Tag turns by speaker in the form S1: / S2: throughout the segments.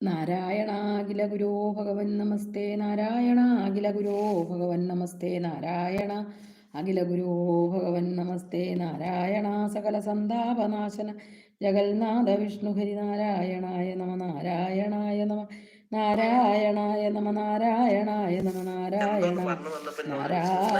S1: നാരായണാഖില ഗുരോ ഭഗവൻ നമസ്തേ നാരായണ അഖില ഗുരോ ഭഗവൻ നമസ്തേ നാരായണ അഖില ഗുരോ ഭഗവൻ നമസ്തേ നാരായണ സകല സന്താപനാശന ജഗന്നാഥ വിഷ്ണു ഹരി നാരായണായ നമ നാരായണായ നമ നാരായണായ നമ നാരായണായ നമ നാരായണ നാരായണ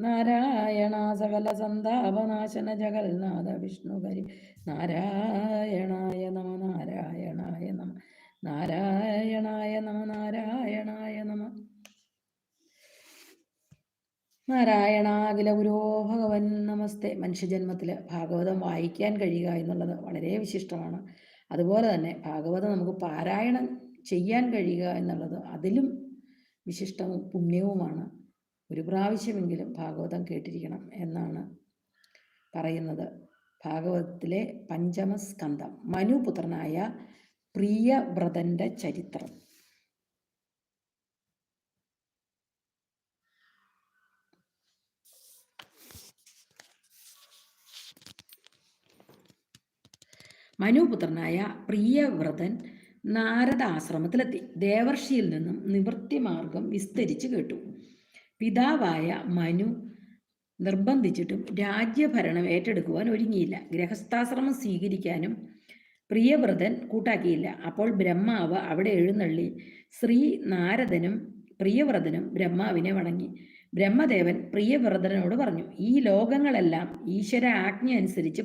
S1: നാരായണ സകല സന്താപനാശന ജഗന്നാഥ വിഷ്ണു ഹരി നാരായണായ നമ നാരായണായ നമ നാരായണായ നമ നാരായണായ നമ. നാരായണാഖില ഗുരോ ഭഗവൻ നമസ്തേ. മനുഷ്യജന്മത്തിൽ ഭാഗവതം വായിക്കാൻ കഴിയുക എന്നുള്ളത് വളരെ വിശിഷ്ടമാണ്. അതുപോലെ തന്നെ ഭാഗവതം നമുക്ക് പാരായണം ചെയ്യാൻ കഴിയുക എന്നുള്ളത് അതിലും വിശിഷ്ടവും പുണ്യവുമാണ്. ഒരു പ്രാവശ്യമെങ്കിലും ഭാഗവതം കേട്ടിരിക്കണം എന്നാണ് പറയുന്നത്. ഭാഗവതത്തിലെ പഞ്ചമസ്കന്ധം. മനുപുത്രനായ പ്രിയവ്രതന്റെ ചരിത്രം. മനുപുത്രനായ പ്രിയവ്രതൻ നാരദ ആശ്രമത്തിലെത്തി ദേവർഷിയിൽ നിന്നും നിവൃത്തിമാർഗം വിസ്തരിച്ച് കേട്ടു. പിതാവായ മനു നിർബന്ധിച്ചിട്ടും രാജ്യഭരണം ഏറ്റെടുക്കുവാൻ ഒരുങ്ങിയില്ല. ഗൃഹസ്ഥാശ്രമം സ്വീകരിക്കാനും പ്രിയവ്രതൻ കൂട്ടാക്കിയില്ല. അപ്പോൾ ബ്രഹ്മാവ് അവിടെ എഴുന്നള്ളി ശ്രീ നാരദനും പ്രിയവ്രതനും ബ്രഹ്മാവിനെ വണങ്ങി. ബ്രഹ്മദേവൻ പ്രിയവ്രതനോട് പറഞ്ഞു ഈ ലോകങ്ങളെല്ലാം ഈശ്വര ആജ്ഞ അനുസരിച്ച്